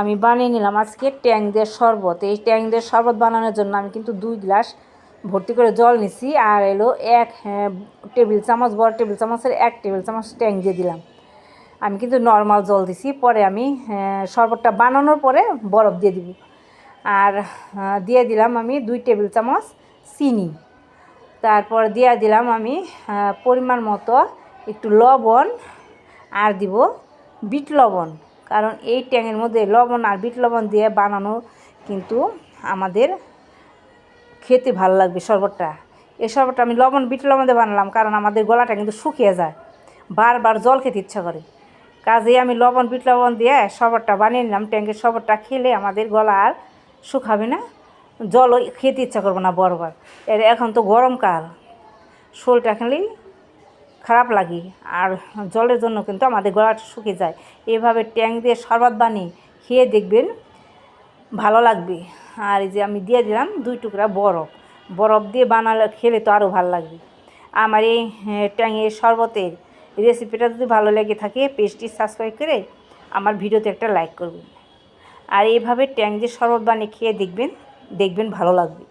আমি বানিয়ে নিলাম আজকে ট্যাং দিয়ে শরবত। এই ট্যাং দিয়ে শরবত বানানোর জন্য আমি কিন্তু দুই গ্লাস ভর্তি করে জল নিছি আর এলো এক হ্যাঁ, টেবিল চামচ বড় টেবিল চামচের এক টেবিল চামচ ট্যাং দিয়ে দিলাম। আমি কিন্তু নর্মাল জল দিছি পরে আমি হ্যাঁ, শরবতটা বানানোর পরে বরফ দিয়ে দিব। আর দিয়ে দিলাম আমি দুই টেবিল চামচ চিনি। তারপর দিয়ে দিলাম আমি পরিমাণ মতো একটু লবণ আর দিব বিট লবণ। কারণ এই ট্যাঙের মধ্যে লবণ আর বিট লবণ দিয়ে বানানো কিন্তু আমাদের খেতে ভালো লাগবে শরবতটা। এই শরবতটা আমি লবণ, বিট লবণ দিয়ে বানালাম কারণ আমাদের গলাটা কিন্তু শুকিয়ে যায়। বারবার জল খেতে ইচ্ছা করে। কাজেই আমি লবণ, বিট লবণ দিয়ে শরবতটা বানিয়ে নিলাম। ট্যাঙ্কের শরবতটা খেলে আমাদের গলা আর শুকাবে না। জলও খেতে ইচ্ছা করব না বরবার। এর এখন তো গরমকাল। শোলটা খেলেই খারাপ লাগে আর জলের জন্য কিন্তু আমাদের গলাটা শুকিয়ে যায়। এভাবে ট্যাঙ্ক দিয়ে শরবত বানিয়ে খেয়ে দেখবেন ভালো লাগবে। আর এই যে আমি দিয়ে দিলাম দুই টুকরা বরফ। বরফ দিয়ে বানালে খেলে তো আরও ভালো লাগবে। আমার এই হ্যাঁ, ট্যাঙের শরবতের রেসিপিটা যদি ভালো লেগে থাকে পেজটি সাবস্ক্রাইব করে আমার ভিডিওতে একটা লাইক করবেন। আর এইভাবে ট্যাং দিয়ে শরবত বানিয়ে খেয়ে দেখবেন দেখবেন ভালো লাগবে।